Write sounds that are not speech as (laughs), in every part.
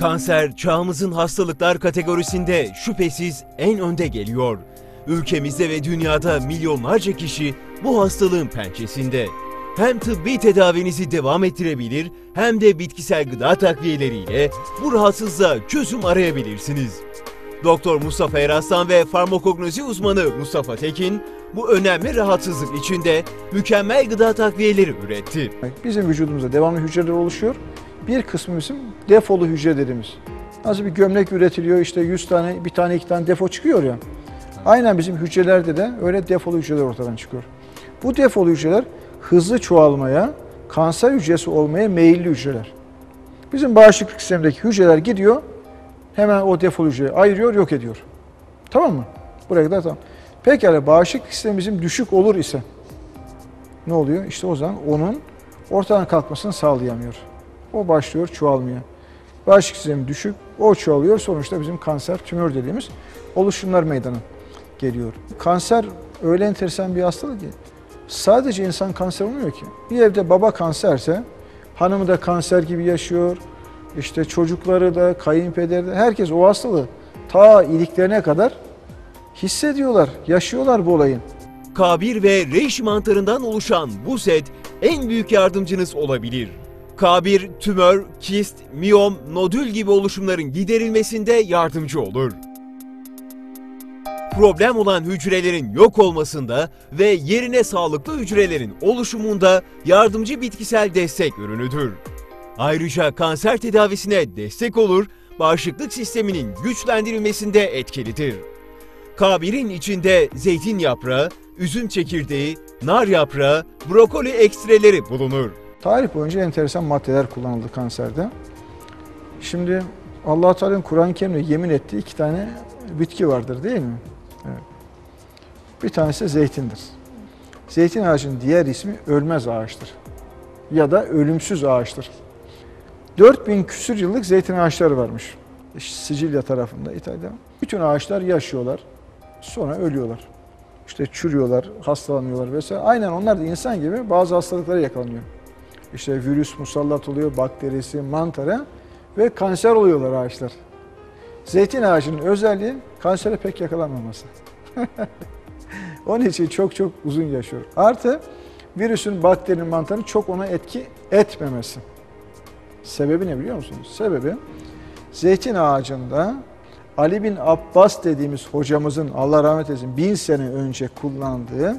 Kanser çağımızın hastalıklar kategorisinde şüphesiz en önde geliyor. Ülkemizde ve dünyada milyonlarca kişi bu hastalığın pençesinde. Hem tıbbi tedavinizi devam ettirebilir hem de bitkisel gıda takviyeleriyle bu rahatsızlığa çözüm arayabilirsiniz. Doktor Mustafa Eraslan ve farmakognozi uzmanı Mustafa Tekin bu önemli rahatsızlık içinde mükemmel gıda takviyeleri üretti. Bizim vücudumuzda devamlı hücreler oluşuyor. Bir kısmı bizim defolu hücre dediğimiz. Nasıl bir gömlek üretiliyor işte 100 tane, bir tane iki tane defo çıkıyor ya. Aynen bizim hücrelerde de öyle defolu hücreler ortadan çıkıyor. Bu defolu hücreler hızlı çoğalmaya, kanser hücresi olmaya meyilli hücreler. Bizim bağışıklık sistemindeki hücreler gidiyor, hemen o defolu hücreyi ayırıyor, yok ediyor. Tamam mı? Buraya kadar tamam. Pekala bağışıklık sistemimizin düşük olur ise ne oluyor? İşte o zaman onun ortadan kalkmasını sağlayamıyor. O başlıyor çoğalmaya. Bağışıklık sistemi düşük, o çoğalıyor. Sonuçta bizim kanser, tümör dediğimiz oluşumlar meydana geliyor. Kanser öyle enteresan bir hastalık ki sadece insan kanser olmuyor ki. Bir evde baba kanserse hanımı da kanser gibi yaşıyor. İşte çocukları da, kayınpederi de herkes o hastalığı ta iliklerine kadar hissediyorlar, yaşıyorlar bu olayın. K1 ve reishi mantarından oluşan bu set en büyük yardımcınız olabilir. K1 tümör, kist, miyom, nodül gibi oluşumların giderilmesinde yardımcı olur. Problem olan hücrelerin yok olmasında ve yerine sağlıklı hücrelerin oluşumunda yardımcı bitkisel destek ürünüdür. Ayrıca kanser tedavisine destek olur, bağışıklık sisteminin güçlendirilmesinde etkilidir. K1'in içinde zeytin yaprağı, üzüm çekirdeği, nar yaprağı, brokoli ekstreleri bulunur. Tarih boyunca enteresan maddeler kullanıldı kanserde. Şimdi allah Teala'nın Kur'an-ı Kerim'de yemin ettiği iki tane bitki vardır değil mi? Evet. Bir tanesi zeytindir. Zeytin ağacının diğer ismi ölmez ağaçtır. Ya da ölümsüz ağaçtır. 4000 küsür yıllık zeytin ağaçları varmış. Sicilya tarafında, İtalya'da. Bütün ağaçlar yaşıyorlar. Sonra ölüyorlar. İşte çürüyorlar, hastalanıyorlar vesaire. Aynen onlar da insan gibi bazı hastalıklara yakalanıyor. İşte virüs musallat oluyor, bakterisi, mantarı ve kanser oluyorlar ağaçlar. Zeytin ağacının özelliği kansere pek yakalanmaması. (laughs) Onun için çok çok uzun yaşıyor. Artı virüsün, bakterinin, mantarın çok ona etki etmemesi. Sebebi ne biliyor musunuz? Sebebi zeytin ağacında Ali bin Abbas dediğimiz hocamızın Allah rahmet eylesin bin sene önce kullandığı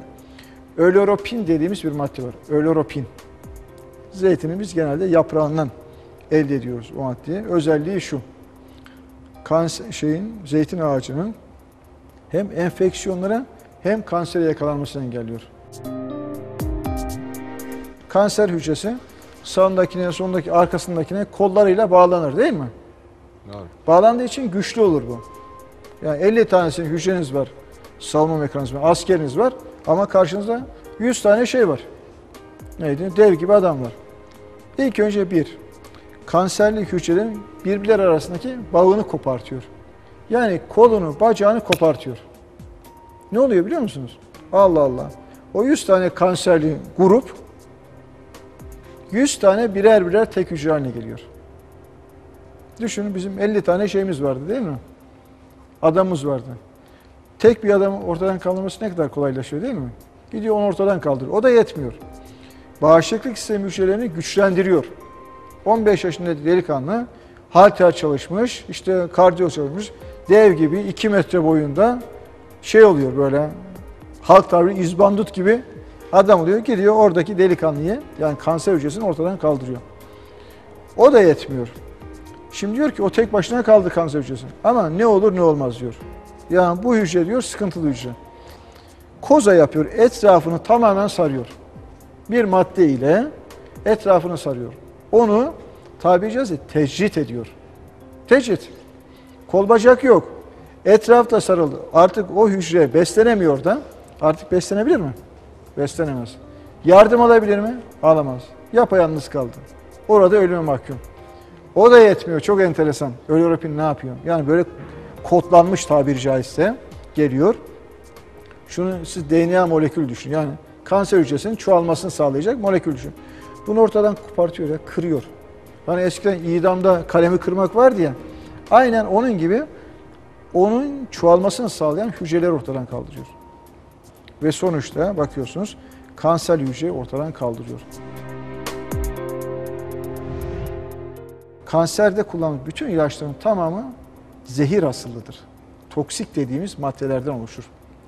öloropin dediğimiz bir madde var. Öloropin. Zeytini biz genelde yaprağından elde ediyoruz o maddeyi. Özelliği şu. Kanser, şeyin, zeytin ağacının hem enfeksiyonlara hem kansere yakalanmasını engelliyor. Kanser hücresi sağındakine, sondaki, arkasındakine kollarıyla bağlanır değil mi? Doğru. Bağlandığı için güçlü olur bu. Yani 50 tanesinin hücreniz var, savunma mekanizması, askeriniz var ama karşınızda 100 tane şey var. Neydi? Dev gibi adam var. İlk önce bir, kanserli hücrelerin birbirleri arasındaki bağını kopartıyor. Yani kolunu, bacağını kopartıyor. Ne oluyor biliyor musunuz? Allah Allah. O 100 tane kanserli grup 100 tane birer birer tek hücre haline geliyor. Düşünün bizim 50 tane şeyimiz vardı değil mi? Adamımız vardı. Tek bir adamı ortadan kaldırması ne kadar kolaylaşıyor değil mi? Gidiyor onu ortadan kaldırıyor. O da yetmiyor. Bağışıklık sistemi hücrelerini güçlendiriyor. 15 yaşında delikanlı halter çalışmış, işte kardiyo çalışmış. Dev gibi 2 metre boyunda şey oluyor böyle halk tabiri izbandut gibi adam oluyor. Gidiyor oradaki delikanlıyı yani kanser hücresini ortadan kaldırıyor. O da yetmiyor. Şimdi diyor ki o tek başına kaldı kanser hücresi. Ama ne olur ne olmaz diyor. Yani bu hücre diyor sıkıntılı hücre. Koza yapıyor, etrafını tamamen sarıyor. Bir madde ile etrafını sarıyor. Onu tabiri caizse tecrit ediyor. Tecrit. Kol bacak yok. Etrafta sarıldı. Artık o hücre beslenemiyor da artık beslenebilir mi? Beslenemez. Yardım alabilir mi? Alamaz. Yapayalnız kaldı. Orada ölüme mahkum. O da yetmiyor. Çok enteresan. Ölüropin ne yapıyor? Yani böyle kodlanmış tabiri caizse geliyor. Şunu siz DNA molekül düşün. Yani kanser hücresinin çoğalmasını sağlayacak molekül düşün. Bunu ortadan kopartıyor ya, kırıyor. Hani eskiden idamda kalemi kırmak vardı ya. Aynen onun gibi onun çoğalmasını sağlayan hücreleri ortadan kaldırıyor. Ve sonuçta bakıyorsunuz kanser hücreyi ortadan kaldırıyor. Kanserde kullanılan bütün ilaçların tamamı zehir asıllıdır. Toksik dediğimiz maddelerden oluşur.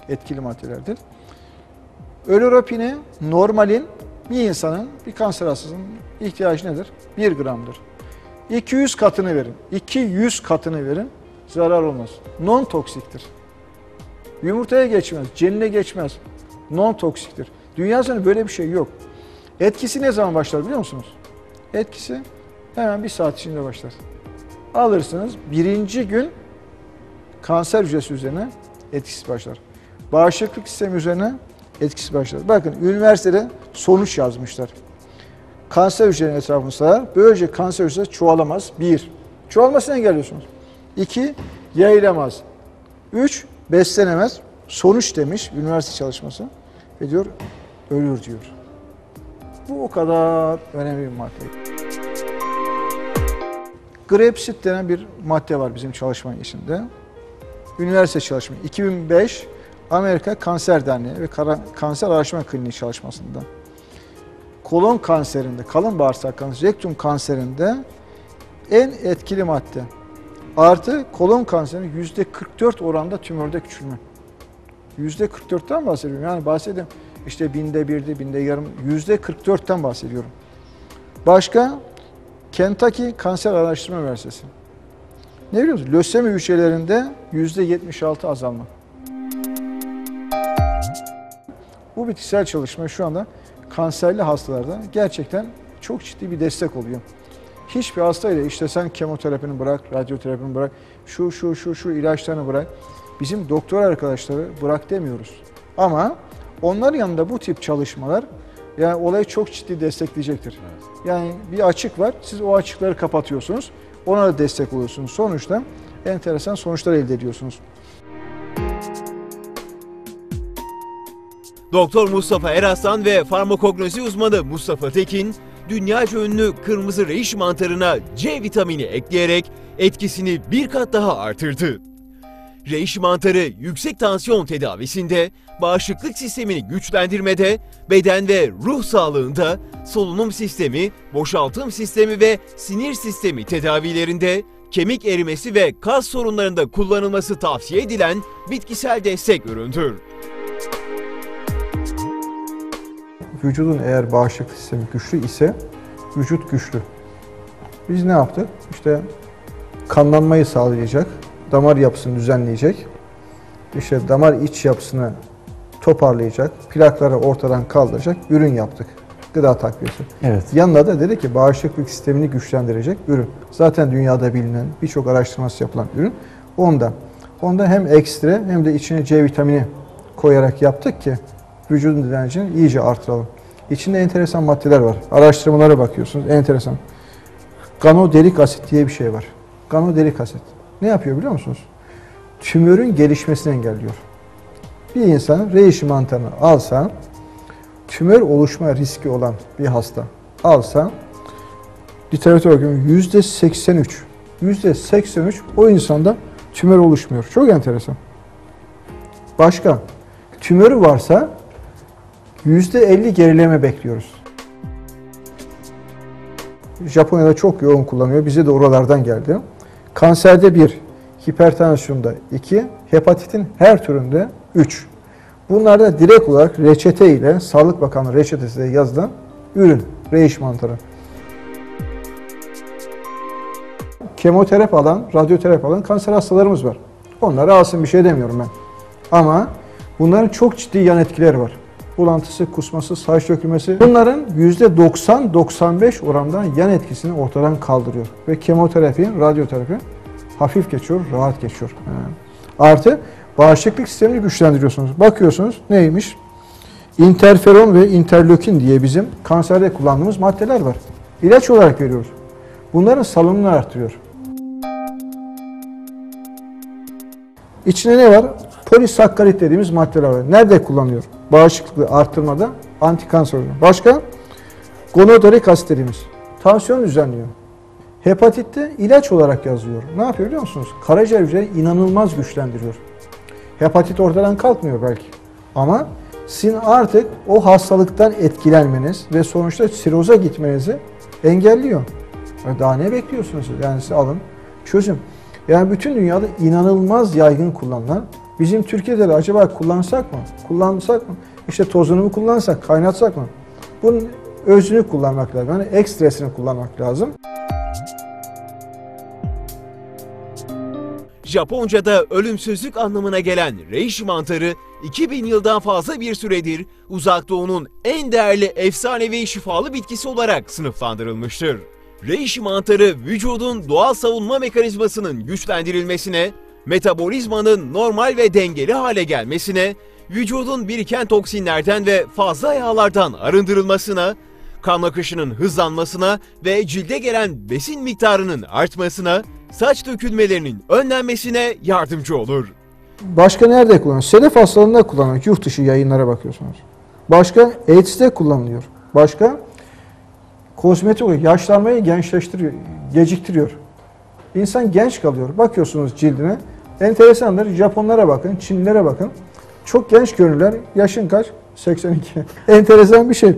Etkili maddelerdir. Ölorapine normalin bir insanın, bir kanser hastasının ihtiyacı nedir? 1 gramdır. 200 katını verin. 200 katını verin. Zarar olmaz. Non toksiktir. Yumurtaya geçmez, cenine geçmez. Non toksiktir. Dünya üzerinde böyle bir şey yok. Etkisi ne zaman başlar biliyor musunuz? Etkisi hemen bir saat içinde başlar. Alırsınız birinci gün kanser hücresi üzerine etkisi başlar. Bağışıklık sistemi üzerine etkisi başlar. Bakın üniversitede sonuç yazmışlar. Kanser hücrelerinin etrafını sarar. Böylece kanser hücresi çoğalamaz. Bir, çoğalmasını engelliyorsunuz. İki, yayılamaz. Üç, beslenemez. Sonuç demiş üniversite çalışması. Ve diyor ölür diyor. Bu o kadar önemli bir madde. Grepsit denen bir madde var bizim çalışmanın içinde. Üniversite çalışma 2005 Amerika Kanser Derneği ve Kanser Araştırma Kliniği çalışmasında kolon kanserinde, kalın bağırsak kanseri, rektum kanserinde en etkili madde. Artı kolon kanserinin yüzde 44 oranda tümörde küçülme. Yüzde 44'ten bahsediyorum. Yani bahsedeyim işte binde birdi, binde yarım, yüzde 44'ten bahsediyorum. Başka Kentucky Kanser Araştırma Üniversitesi. Ne biliyor musunuz? Lösemi hücrelerinde yüzde 76 azalma. Bu bitkisel çalışma şu anda kanserli hastalarda gerçekten çok ciddi bir destek oluyor. Hiçbir hastayla işte sen kemoterapini bırak, radyoterapini bırak, şu şu şu şu ilaçlarını bırak. Bizim doktor arkadaşları bırak demiyoruz. Ama onların yanında bu tip çalışmalar yani olayı çok ciddi destekleyecektir. Yani bir açık var, siz o açıkları kapatıyorsunuz, ona da destek oluyorsunuz. Sonuçta enteresan sonuçlar elde ediyorsunuz. Doktor Mustafa Eraslan ve farmakognozi uzmanı Mustafa Tekin, dünyaca ünlü kırmızı reiş mantarına C vitamini ekleyerek etkisini bir kat daha artırdı. Reishi mantarı yüksek tansiyon tedavisinde, bağışıklık sistemini güçlendirmede, beden ve ruh sağlığında, solunum sistemi, boşaltım sistemi ve sinir sistemi tedavilerinde, kemik erimesi ve kas sorunlarında kullanılması tavsiye edilen bitkisel destek üründür. Vücudun eğer bağışıklık sistemi güçlü ise vücut güçlü. Biz ne yaptık? İşte kanlanmayı sağlayacak, damar yapısını düzenleyecek, işte damar iç yapısını toparlayacak, plakları ortadan kaldıracak ürün yaptık. Gıda takviyesi. Evet. Yanında da dedi ki bağışıklık sistemini güçlendirecek ürün. Zaten dünyada bilinen birçok araştırması yapılan ürün. Onda. Onda hem ekstra hem de içine C vitamini koyarak yaptık ki vücudun direncini iyice artıralım. İçinde enteresan maddeler var. Araştırmalara bakıyorsunuz. Enteresan. Ganoderik asit diye bir şey var. Ganoderik asit. Ne yapıyor biliyor musunuz? Tümörün gelişmesini engelliyor. Bir insan reishi mantarını alsa, tümör oluşma riski olan bir hasta alsa, literatür bakıyorum yüzde 83, yüzde 83 o insanda tümör oluşmuyor. Çok enteresan. Başka, tümörü varsa 50 gerileme bekliyoruz. Japonya'da çok yoğun kullanıyor. Bize de oralardan geldi. Kanserde bir, hipertansiyonda iki, hepatitin her türünde üç. Bunlar da direkt olarak reçete ile Sağlık Bakanlığı reçetesiyle yazılan ürün, reishi mantarı. Kemoterapi alan, radyoterapi alan kanser hastalarımız var. Onlara alsın bir şey demiyorum ben. Ama bunların çok ciddi yan etkileri var. Bulantısı, kusması, saç dökülmesi. Bunların %90-95 oranında yan etkisini ortadan kaldırıyor. Ve kemoterapi, radyoterapi hafif geçiyor, rahat geçiyor. Artı bağışıklık sistemini güçlendiriyorsunuz. Bakıyorsunuz neymiş? İnterferon ve interleukin diye bizim kanserde kullandığımız maddeler var. İlaç olarak veriyoruz. Bunların salınımını artırıyor. İçinde ne var? Polisakkarit dediğimiz maddeler var. Nerede kullanılıyor? Bağışıklığı arttırmada, antikanser oluyor. Başka? Gonodorik asit dediğimiz. Tansiyon düzenliyor. Hepatitte ilaç olarak yazıyor. Ne yapıyor biliyor musunuz? Karaciğer hücreleri inanılmaz güçlendiriyor. Hepatit ortadan kalkmıyor belki. Ama sizin artık o hastalıktan etkilenmeniz ve sonuçta siroza gitmenizi engelliyor. Ya Daha ne bekliyorsunuz? Yani siz alın çözüm. Yani bütün dünyada inanılmaz yaygın kullanılan, bizim Türkiye'de de acaba kullansak mı? Kullansak mı? İşte tozunu mu kullansak, kaynatsak mı? Bunun özünü kullanmak lazım. Yani ekstresini kullanmak lazım. Japonca'da ölümsüzlük anlamına gelen reishi mantarı 2000 yıldan fazla bir süredir Uzak Doğu'nun en değerli efsanevi şifalı bitkisi olarak sınıflandırılmıştır. Reishi mantarı vücudun doğal savunma mekanizmasının güçlendirilmesine, metabolizmanın normal ve dengeli hale gelmesine, vücudun biriken toksinlerden ve fazla yağlardan arındırılmasına, kan akışının hızlanmasına ve cilde gelen besin miktarının artmasına, saç dökülmelerinin önlenmesine yardımcı olur. Başka nerede kullanılıyor? Sedef hastalığında kullanılıyor. Yurt dışı yayınlara bakıyorsunuz. Başka AIDS'te kullanılıyor. Başka kozmetik olarak yaşlanmayı gençleştiriyor, geciktiriyor. İnsan genç kalıyor. Bakıyorsunuz cildine. Enteresandır. Japonlara bakın, Çinlilere bakın. Çok genç görünürler. Yaşın kaç? 82. (laughs) Enteresan bir şey.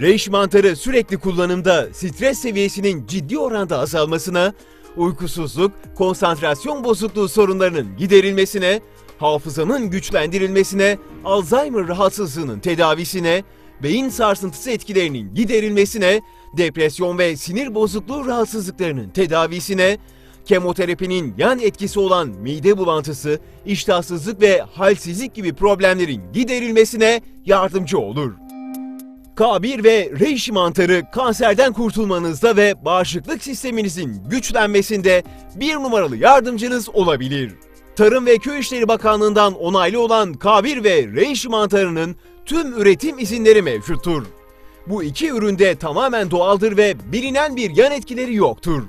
Reishi mantarı sürekli kullanımda stres seviyesinin ciddi oranda azalmasına, uykusuzluk, konsantrasyon bozukluğu sorunlarının giderilmesine, hafızanın güçlendirilmesine, Alzheimer rahatsızlığının tedavisine, beyin sarsıntısı etkilerinin giderilmesine, depresyon ve sinir bozukluğu rahatsızlıklarının tedavisine, kemoterapinin yan etkisi olan mide bulantısı, iştahsızlık ve halsizlik gibi problemlerin giderilmesine yardımcı olur. K1 ve reishi mantarı kanserden kurtulmanızda ve bağışıklık sisteminizin güçlenmesinde bir numaralı yardımcınız olabilir. Tarım ve Köy İşleri Bakanlığı'ndan onaylı olan K1 ve reishi mantarının tüm üretim izinleri mevcuttur. Bu iki ürün de tamamen doğaldır ve bilinen bir yan etkileri yoktur.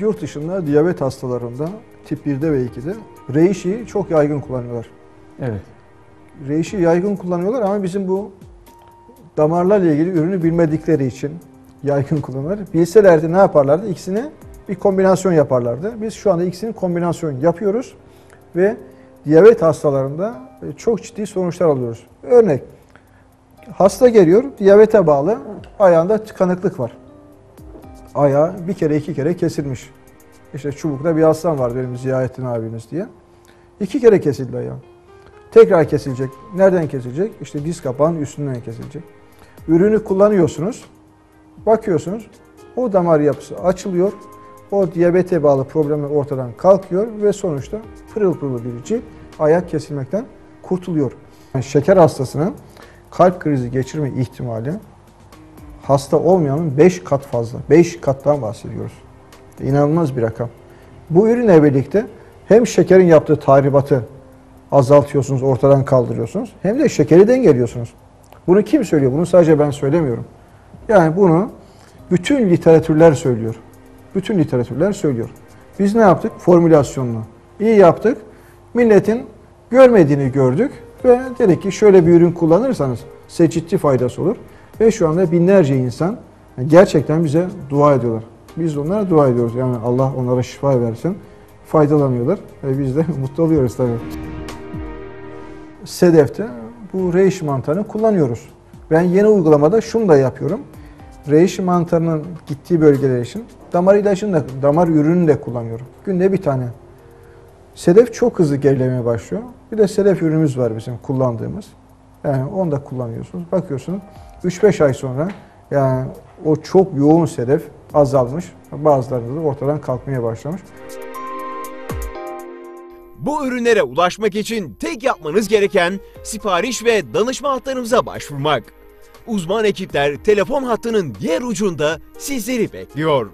Yurt dışında diyabet hastalarında tip 1'de ve 2'de Reishi'yi çok yaygın kullanıyorlar. Evet. Reishi yaygın kullanıyorlar ama bizim bu damarlarla ilgili ürünü bilmedikleri için yaygın kullanıyorlar. Bilselerdi ne yaparlardı? İkisini bir kombinasyon yaparlardı. Biz şu anda ikisini kombinasyon yapıyoruz ve diyabet hastalarında e, çok ciddi sonuçlar alıyoruz. Örnek, hasta geliyor, diyabete bağlı ayağında tıkanıklık var. Ayağı bir kere iki kere kesilmiş. İşte çubukta bir hastam var benim Ziyaettin abimiz diye. İki kere kesildi ayağı. Tekrar kesilecek. Nereden kesilecek? İşte diz kapağının üstünden kesilecek. Ürünü kullanıyorsunuz. Bakıyorsunuz. O damar yapısı açılıyor. O diyabete bağlı problemler ortadan kalkıyor ve sonuçta pırıl pırıl bir cilt ayak kesilmekten kurtuluyor. Yani şeker hastasının kalp krizi geçirme ihtimali hasta olmayanın 5 kat fazla. 5 kattan bahsediyoruz. İnanılmaz bir rakam. Bu ürünle birlikte hem şekerin yaptığı tahribatı azaltıyorsunuz, ortadan kaldırıyorsunuz. Hem de şekeri dengeliyorsunuz. Bunu kim söylüyor? Bunu sadece ben söylemiyorum. Yani bunu bütün literatürler söylüyor. Bütün literatürler söylüyor. Biz ne yaptık? Formülasyonunu iyi yaptık. Milletin görmediğini gördük ve dedik ki şöyle bir ürün kullanırsanız size ciddi faydası olur. Ve şu anda binlerce insan gerçekten bize dua ediyorlar. Biz de onlara dua ediyoruz. Yani Allah onlara şifa versin. Faydalanıyorlar ve biz de (laughs) mutlu oluyoruz tabii. Sedef'te bu reishi mantarını kullanıyoruz. Ben yeni uygulamada şunu da yapıyorum. Reishi mantarının gittiği bölgeler için damar ilacını da, damar ürününü de kullanıyorum. Günde bir tane. Sedef çok hızlı gerilemeye başlıyor. Bir de sedef ürünümüz var bizim kullandığımız. Yani onu da kullanıyorsunuz. Bakıyorsunuz 3-5 ay sonra yani o çok yoğun sedef azalmış. Bazıları da ortadan kalkmaya başlamış. Bu ürünlere ulaşmak için tek yapmanız gereken sipariş ve danışma hatlarımıza başvurmak. Uzman ekipler telefon hattının diğer ucunda sizleri bekliyor.